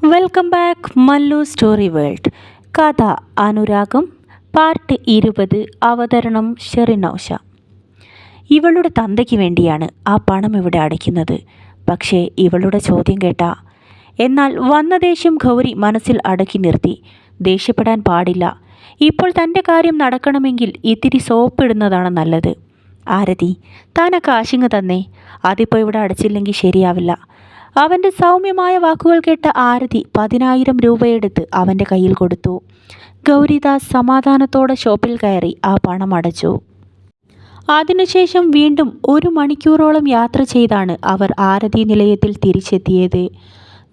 Welcome back Mallu story world കഥ അനുരാഗം part ഇരുപത് അവതരണം ഷെറിനൌഷ. ഇവളുടെ തന്തയ്ക്ക് വേണ്ടിയാണ് ആ പണം ഇവിടെ അടയ്ക്കുന്നത്. പക്ഷേ ഇവളുടെ ചോദ്യം കേട്ട എന്നാൽ വന്ന ദേഷ്യം ഗൗരി മനസ്സിൽ അടക്കി നിർത്തി. ദേഷ്യപ്പെടാൻ പാടില്ല. ഇപ്പോൾ തന്റെ കാര്യം നടക്കണമെങ്കിൽ ഇത്തിരി സോപ്പിടുന്നതാണ് നല്ലത്. ആരതി താൻ ആ തന്നെ. തന്നേ അതിപ്പോൾ ഇവിടെ അടച്ചില്ലെങ്കിൽ ശരിയാവില്ല. അവന്റെ സൗമ്യമായ വാക്കുകൾ കേട്ട ആരതി പതിനായിരം രൂപയെടുത്ത് അവന്റെ കയ്യിൽ കൊടുത്തു. ഗൗരിദാസ് സമാധാനത്തോടെ ഷോപ്പിൽ കയറി ആ പണം അടച്ചു. അതിനുശേഷം വീണ്ടും ഒരു മണിക്കൂറോളം യാത്ര ചെയ്താണ് അവർ ആരതി നിലയത്തിൽ തിരിച്ചെത്തിയത്.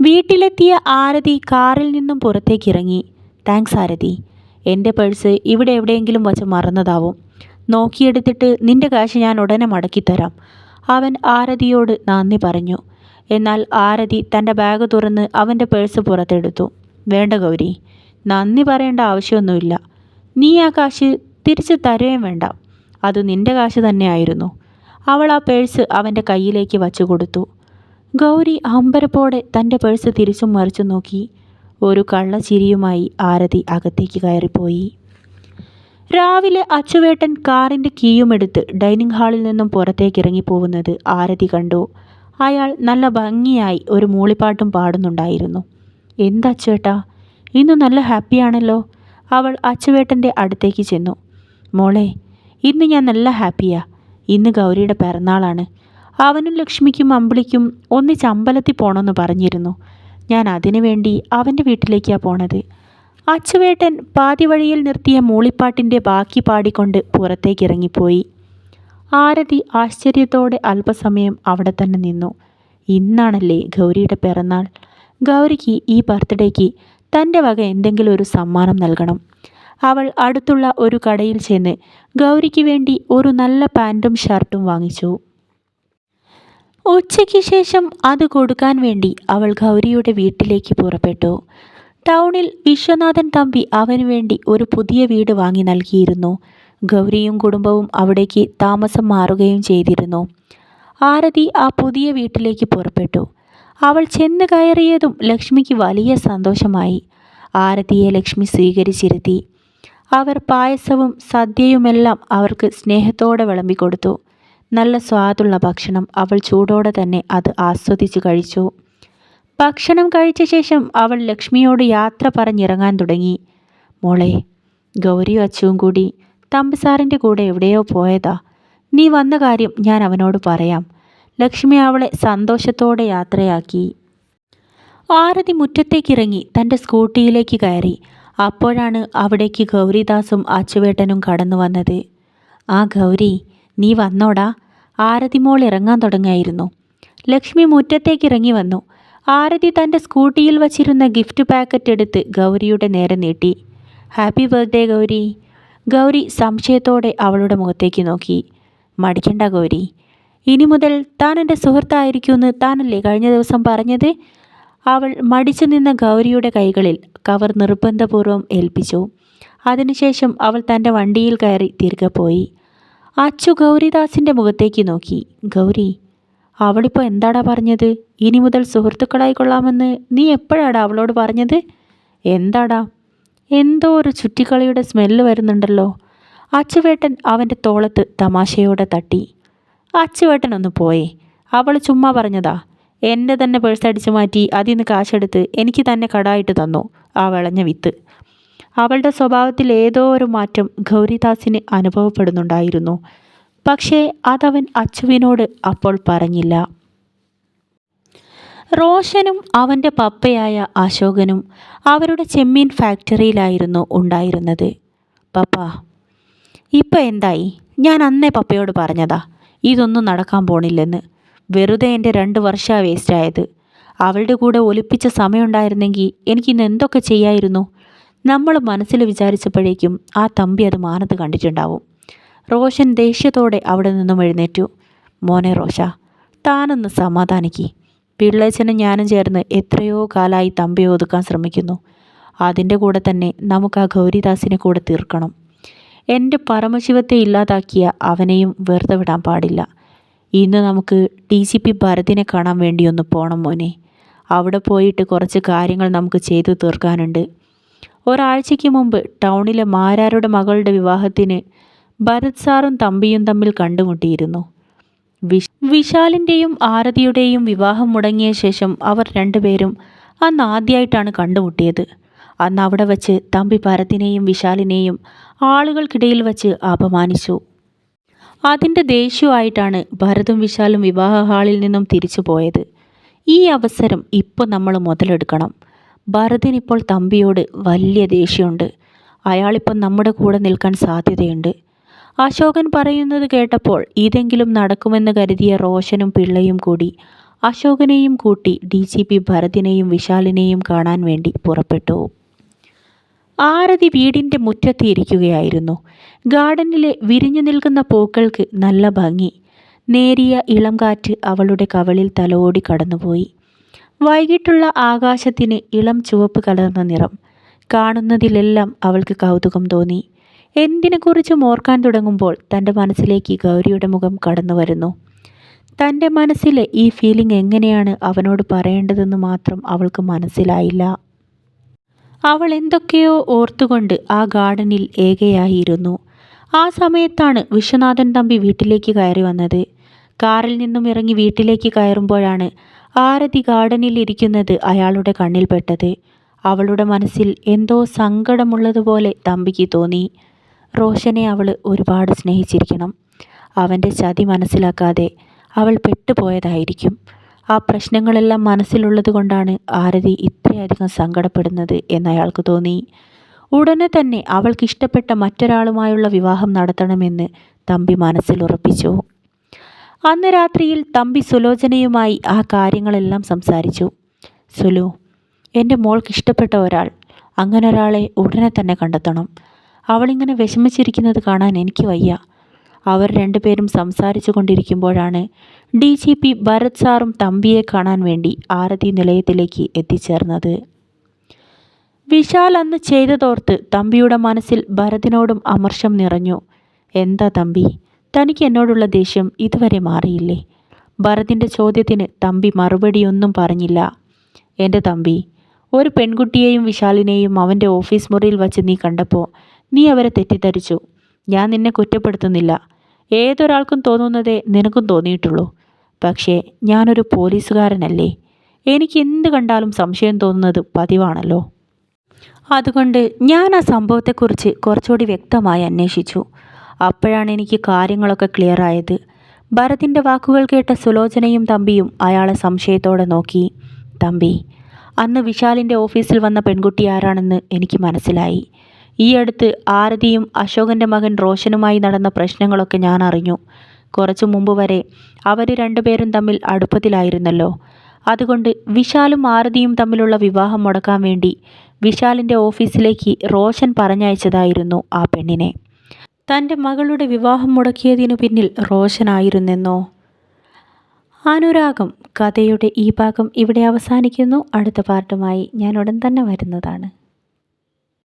വീട്ടിലെത്തിയ ആരതി കാറിൽ നിന്നും പുറത്തേക്കിറങ്ങി. താങ്ക്സ് ആരതി. എന്റെ പേഴ്സ് ഇവിടെ എവിടെയെങ്കിലും വച്ച് മറന്നതാവും. നോക്കിയെടുത്തിട്ട് നിന്റെ കാശ് ഞാൻ ഉടനെ മടക്കിത്തരാം അവൻ ആരതിയോട് നന്ദി പറഞ്ഞു. എന്നാൽ ആരതി തന്റെ ബാഗ് തുറന്ന് അവന്റെ പേഴ്സ് പുറത്തെടുത്തു. വേണ്ട ഗൗരി നന്ദി പറയേണ്ട ആവശ്യമൊന്നുമില്ല. നീ ആ കാശ് തിരിച്ച് തരുകയും വേണ്ട. അത് നിന്റെ കാശ് തന്നെയായിരുന്നു. അവൾ ആ പേഴ്സ് അവന്റെ കയ്യിലേക്ക് വച്ചു കൊടുത്തു. ഗൗരി അമ്പരപ്പോടെ തന്റെ പേഴ്സ് തിരിച്ചും മറിച്ചു നോക്കി. ഒരു കള്ളച്ചിരിയുമായി ആരതി അകത്തേക്ക് കയറിപ്പോയി. രാവിലെ അച്ചുവേട്ടൻ കാറിന്റെ കീയുമെടുത്ത് ഡൈനിങ് ഹാളിൽ നിന്നും പുറത്തേക്ക് ഇറങ്ങിപ്പോകുന്നത് ആരതി കണ്ടു. അയാൾ നല്ല ഭംഗിയായി ഒരു മൂളിപ്പാട്ടും പാടുന്നുണ്ടായിരുന്നു. എന്താ അച്ചുവേട്ടാ ഇന്ന് നല്ല ഹാപ്പിയാണല്ലോ അവൾ അച്ചുവേട്ടന്റെ അടുത്തേക്ക് ചെന്നു. മോളെ ഇന്ന് ഞാൻ നല്ല ഹാപ്പിയാ ഇന്ന് ഗൗരിയുടെ പിറന്നാളാണ്. അവനും ലക്ഷ്മിക്കും അമ്പിളിക്കും ഒന്നിച്ച് അമ്പലത്തിൽ പോകണമെന്ന് പറഞ്ഞിരുന്നു. ഞാൻ അതിനു വേണ്ടി അവന്റെ വീട്ടിലേക്കാണ് പോണത്. അച്ചുവേട്ടൻ പാതി വഴിയിൽ നിർത്തിയ മൂളിപ്പാട്ടിന്റെ ബാക്കി പാടിക്കൊണ്ട് പുറത്തേക്ക് ഇറങ്ങിപ്പോയി. ആരതി ആശ്ചര്യത്തോടെ അല്പസമയം അവിടെ തന്നെ നിന്നു. ഇന്നാണല്ലേ ഗൗരിയുടെ പിറന്നാൾ. ഗൗരിക്ക് ഈ ബർത്ത്ഡേക്ക് തന്റെ വക എന്തെങ്കിലും ഒരു സമ്മാനം നൽകണം. അവൾ അടുത്തുള്ള ഒരു കടയിൽ ചെന്ന് ഗൗരിക്ക് വേണ്ടി ഒരു നല്ല പാന്റും ഷർട്ടും വാങ്ങിച്ചു. ഉച്ചയ്ക്ക് ശേഷം അത് കൊടുക്കാൻ വേണ്ടി അവൾ ഗൗരിയുടെ വീട്ടിലേക്ക് പുറപ്പെട്ടു. ടൗണിൽ വിശ്വനാഥൻ തമ്പി അവന് വേണ്ടി ഒരു പുതിയ വീട് വാങ്ങി നൽകിയിരുന്നു. ഗൗരിയും കുടുംബവും അവിടേക്ക് താമസം മാറുകയും ചെയ്തിരുന്നു. ആരതി ആ പുതിയ വീട്ടിലേക്ക് പുറപ്പെട്ടു. അവൾ ചെന്ന് കയറിയതും ലക്ഷ്മിക്ക് വലിയ സന്തോഷമായി. ആരതിയെ ലക്ഷ്മി സ്വീകരിച്ചിരുത്തി. അവർ പായസവും സദ്യയുമെല്ലാം അവർക്ക് സ്നേഹത്തോടെ വിളമ്പിക്കൊടുത്തു. നല്ല സ്വാദുള്ള ഭക്ഷണം അവൾ ചൂടോടെ തന്നെ അത് ആസ്വദിച്ച് കഴിച്ചു. ഭക്ഷണം കഴിച്ച ശേഷം അവൾ ലക്ഷ്മിയോട് യാത്ര പറഞ്ഞിറങ്ങാൻ തുടങ്ങി. മോളെ ഗൗരിയും അച്ചുവും കൂടി തമ്പിസാറിന്റെ കൂടെ എവിടെയോ പോയതാ. നീ വന്ന കാര്യം ഞാൻ അവനോട് പറയാം. ലക്ഷ്മി അവളെ സന്തോഷത്തോടെ യാത്രയാക്കി. ആരതി മുറ്റത്തേക്കിറങ്ങി തന്റെ സ്കൂട്ടിയിലേക്ക് കയറി. അപ്പോഴാണ് അവിടേക്ക് ഗൗരിദാസും അച്ചുവേട്ടനും കടന്നു വന്നത്. ആ ഗൗരി നീ വന്നോടാ. ആരതി മോൾ ഇറങ്ങാൻ തുടങ്ങായിരുന്നു. ലക്ഷ്മി മുറ്റത്തേക്ക് ഇറങ്ങി വന്നു. ആരതി തന്റെ സ്കൂട്ടിയിൽ വച്ചിരുന്ന ഗിഫ്റ്റ് പാക്കറ്റ് എടുത്ത് ഗൗരിയുടെ നേരെ നീട്ടി. Happy birthday Gauri. ഗൗരി സംശയത്തോടെ അവളുടെ മുഖത്തേക്ക് നോക്കി. മടിക്കണ്ട ഗൗരി. ഇനി മുതൽ താൻ എന്റെ സുഹൃത്തായിരിക്കുമെന്ന് താനല്ലേ കഴിഞ്ഞ ദിവസം പറഞ്ഞത്? അവൾ മടിച്ചു നിന്ന ഗൗരിയുടെ കൈകളിൽ കവർ നിർബന്ധപൂർവം ഏൽപ്പിച്ചു. അതിനുശേഷം അവൾ തന്റെ വണ്ടിയിൽ കയറി തിരികെ പോയി. അച്ചു ഗൗരിദാസിന്റെ മുഖത്തേക്ക് നോക്കി. ഗൗരി അവളിപ്പോൾ എന്താടാ പറഞ്ഞത്? ഇനി മുതൽ സുഹൃത്തുക്കളായി കൊള്ളാമെന്ന് നീ എപ്പോഴാടാ അവളോട് പറഞ്ഞത്? എന്താടാ? എന്തോ ഒരു ചുറ്റിക്കളിയുടെ സ്മെല്ല് വരുന്നുണ്ടല്ലോ. അച്ചുവേട്ടൻ അവന്റെ തോളത്ത് തമാശയോടെ തട്ടി. അച്ചുവേട്ടൻ ഒന്ന് പോയി. അവൾ ചുമ്മാ പറഞ്ഞതാ എന്റെ തന്നെ പേഴ്സ് അടിച്ചു മാറ്റി അതിൽ നിന്ന് കാശെടുത്ത് എനിക്ക് തന്നെ കടായിട്ട് തന്നു ആ വിളഞ്ഞ വിത്ത്. അവളുടെ സ്വഭാവത്തിൽ ഏതോ ഒരു മാറ്റം ഗൗരിദാസിന് അനുഭവപ്പെടുന്നുണ്ടായിരുന്നു. പക്ഷേ അതവൻ അച്ചുവിനോട് അപ്പോൾ പറഞ്ഞില്ല. റോഷനും അവന്റെ പപ്പയായ അശോകനും അവരുടെ ചെമ്മീൻ ഫാക്ടറിയിലായിരുന്നു ഉണ്ടായിരുന്നത്. പപ്പ ഇപ്പം എന്തായി? ഞാൻ അന്നേ പപ്പയോട് പറഞ്ഞതാ ഇതൊന്നും നടക്കാൻ പോണില്ലെന്ന്. വെറുതെ എന്റെ രണ്ട് വർഷമാണ് വേസ്റ്റായത്. അവളുടെ കൂടെ ഒലിപ്പിച്ച സമയമുണ്ടായിരുന്നെങ്കിൽ എനിക്കിന്ന് എന്തൊക്കെ ചെയ്യായിരുന്നു? നമ്മൾ മനസ്സിൽ വിചാരിച്ചപ്പോഴേക്കും ആ തമ്പി അത് മാനത്ത് കണ്ടിട്ടുണ്ടാവും. റോഷൻ ദേഷ്യത്തോടെ അവിടെ നിന്നും എഴുന്നേറ്റു. മോനെ റോഷ താനൊന്ന് സമാധാനിക്ക്. പിള്ളേച്ചനും ഞാനും ചേർന്ന് എത്രയോ കാലമായി തമ്പി ഒതുക്കാൻ ശ്രമിക്കുന്നു. അതിന്റെ കൂടെ തന്നെ നമുക്ക് ആ ഗൗരിദാസിനെ കൂടെ തീർക്കണം. എന്റെ പരമശിവത്തെ ഇല്ലാതാക്കിയ അവനെയും വെറുതെ വിടാൻ പാടില്ല. ഇന്ന് നമുക്ക് ഡി സി പി ഭരതിനെ കാണാൻ വേണ്ടി ഒന്ന് പോണം മോനെ. അവിടെ പോയിട്ട് കുറച്ച് കാര്യങ്ങൾ നമുക്ക് ചെയ്തു തീർക്കാനുണ്ട്. ഒരാഴ്ചയ്ക്ക് മുമ്പ് ടൗണിലെ മാരാരുടെ മകളുടെ വിവാഹത്തിന് ഭരത് സാറും തമ്പിയും തമ്മിൽ കണ്ടുമുട്ടിയിരുന്നു. വിശാലിന്റെയും ആരതിയുടെയും വിവാഹം മുടങ്ങിയ ശേഷം അവർ രണ്ടുപേരും അന്ന് ആദ്യമായിട്ടാണ് കണ്ടുമുട്ടിയത്. അന്ന് അവിടെ വച്ച് തമ്പി ഭരത്തിനെയും വിശാലിനെയും ആളുകൾക്കിടയിൽ വച്ച് അപമാനിച്ചു. അതിന്റെ ദേഷ്യമായിട്ടാണ് ഭരതും വിശാലും വിവാഹ ഹാളിൽ നിന്നും തിരിച്ചു പോയത്. ഈ അവസരം ഇപ്പോൾ നമ്മൾ മുതലെടുക്കണം. ഭരതിനിപ്പോൾ തമ്പിയോട് വലിയ ദേഷ്യമുണ്ട്. അയാളിപ്പം നമ്മുടെ കൂടെ നിൽക്കാൻ സാധ്യതയുണ്ട്. അശോകൻ പറയുന്നത് കേട്ടപ്പോൾ ഇതെങ്കിലും നടക്കുമെന്ന് കരുതിയ റോഷനും പിള്ളയും കൂടി. അശോകനെയും കൂട്ടി ഡി ജി പി ഭരതിനെയും വിശാലിനെയും കാണാൻ വേണ്ടി പുറപ്പെട്ടു. ആരതി വീടിന്റെ മുറ്റത്തിരിക്കുകയായിരുന്നു ഗാർഡനിലെ വിരിഞ്ഞു നിൽക്കുന്ന പൂക്കൾക്ക് നല്ല ഭംഗി. നേരിയ ഇളം കാറ്റ് അവളുടെ കവളിൽ തലോടി കടന്നുപോയി. വൈകിട്ടുള്ള ആകാശത്തിന് ഇളം ചുവപ്പ് കലർന്ന നിറം. കാണുന്നതിലെല്ലാം അവൾക്ക് കൗതുകം തോന്നി. എന്തിനെക്കുറിച്ചും ഓർക്കാൻ തുടങ്ങുമ്പോൾ തന്റെ മനസ്സിലേക്ക് ഗൗരിയുടെ മുഖം കടന്നു വരുന്നു. തന്റെ മനസ്സിലെ ഈ ഫീലിംഗ് എങ്ങനെയാണ് അവനോട് പറയേണ്ടതെന്ന് മാത്രം അവൾക്ക് മനസ്സിലായില്ല. അവൾ എന്തൊക്കെയോ ഓർത്തുകൊണ്ട് ആ ഗാർഡനിൽ ഏകയായിരുന്നു. ആ സമയത്താണ് വിശ്വനാഥൻ തമ്പി വീട്ടിലേക്ക് കയറി വന്നത്. കാറിൽ നിന്നും ഇറങ്ങി വീട്ടിലേക്ക് കയറുമ്പോഴാണ് ആരതി ഗാർഡനിൽ ഇരിക്കുന്നത് അയാളുടെ കണ്ണിൽപ്പെട്ടത് അവളുടെ മനസ്സിൽ എന്തോ സങ്കടമുള്ളതുപോലെ തമ്പിക്ക് തോന്നി. റോഷനെ അവൾ ഒരുപാട് സ്നേഹിച്ചിരിക്കണം. അവന്റെ ചതി മനസ്സിലാക്കാതെ അവൾ പെട്ടുപോയതായിരിക്കും. ആ പ്രശ്നങ്ങളെല്ലാം മനസ്സിലുള്ളത് കൊണ്ടാണ് ആരതി ഇത്രയധികം സങ്കടപ്പെടുന്നത് എന്നയാൾക്ക് തോന്നി. ഉടനെ തന്നെ അവൾക്ക് ഇഷ്ടപ്പെട്ട മറ്റൊരാളുമായുള്ള വിവാഹം നടത്തണമെന്ന് തമ്പി മനസ്സിൽ ഉറപ്പിച്ചു. അന്ന് രാത്രിയിൽ തമ്പി സുലോചനയുമായി ആ കാര്യങ്ങളെല്ലാം സംസാരിച്ചു. സുലു എന്റെ മോൾക്ക് ഇഷ്ടപ്പെട്ട ഒരാൾ. അങ്ങനെ ഒരാളെ ഉടനെ തന്നെ കണ്ടെത്തണം. അവളിങ്ങനെ വിഷമിച്ചിരിക്കുന്നത് കാണാൻ എനിക്ക് വയ്യ. അവർ രണ്ടുപേരും സംസാരിച്ചു കൊണ്ടിരിക്കുമ്പോഴാണ് ഡി ജി പി ഭരത് സാറും തമ്പിയെ കാണാൻ വേണ്ടി ആരതി നിലയത്തിലേക്ക് എത്തിച്ചേർന്നത്. വിശാൽ അന്ന് ചെയ്തതോർത്ത് തമ്പിയുടെ മനസ്സിൽ ഭരതിനോടും അമർഷം നിറഞ്ഞു. എന്താ തമ്പി? തനിക്ക് എന്നോടുള്ള ദേഷ്യം ഇതുവരെ മാറിയില്ലേ ഭരതിന്റെ ചോദ്യത്തിന് തമ്പി മറുപടിയൊന്നും പറഞ്ഞില്ല. എന്റെ തമ്പി ഒരു പെൺകുട്ടിയെയും വിശാലിനെയും അവന്റെ ഓഫീസ് മുറിയിൽ വച്ച് നീ കണ്ടപ്പോൾ നീ അവരെ തെറ്റിദ്ധരിച്ചു. ഞാൻ നിന്നെ കുറ്റപ്പെടുത്തുന്നില്ല. ഏതൊരാൾക്കും തോന്നുന്നതേ നിനക്കും തോന്നിയിട്ടുള്ളൂ. പക്ഷേ ഞാനൊരു പോലീസുകാരനല്ലേ? എനിക്ക് എന്ത് കണ്ടാലും സംശയം തോന്നുന്നത് പതിവാണല്ലോ. അതുകൊണ്ട് ഞാൻ ആ സംഭവത്തെക്കുറിച്ച് കുറച്ചുകൂടി വ്യക്തമായി അന്വേഷിച്ചു. അപ്പോഴാണ് എനിക്ക് കാര്യങ്ങളൊക്കെ ക്ലിയറായത്. ഭരതിന്റെ വാക്കുകൾ കേട്ട സുലോചനയും തമ്പിയും അയാളെ സംശയത്തോടെ നോക്കി. തമ്പി അന്ന് വിശാലിന്റെ ഓഫീസിൽ വന്ന പെൺകുട്ടി ആരാണെന്ന് എനിക്ക് മനസ്സിലായി. ഈ അടുത്ത് ആരതിയും അശോകന്റെ മകൻ റോഷനുമായി നടന്ന പ്രശ്നങ്ങളൊക്കെ ഞാൻ അറിഞ്ഞു. കുറച്ചു മുമ്പ് വരെ അവർ രണ്ടുപേരും തമ്മിൽ അടുപ്പത്തിലായിരുന്നല്ലോ. അതുകൊണ്ട് വിശാലും ആരതിയും തമ്മിലുള്ള വിവാഹം മുടക്കാൻ വേണ്ടി വിശാലിന്റെ ഓഫീസിലേക്ക് റോഷൻ പറഞ്ഞയച്ചതായിരുന്നു ആ പെണ്ണിനെ. തന്റെ മകളുടെ വിവാഹം മുടക്കിയതിനു പിന്നിൽ റോഷനായിരുന്നെന്നോ? അനുരാഗം കഥയുടെ ഈ ഭാഗം ഇവിടെ അവസാനിക്കുന്നു. അടുത്ത പാർട്ടുമായി ഞാൻ ഉടൻ തന്നെ വരുന്നതാണ്.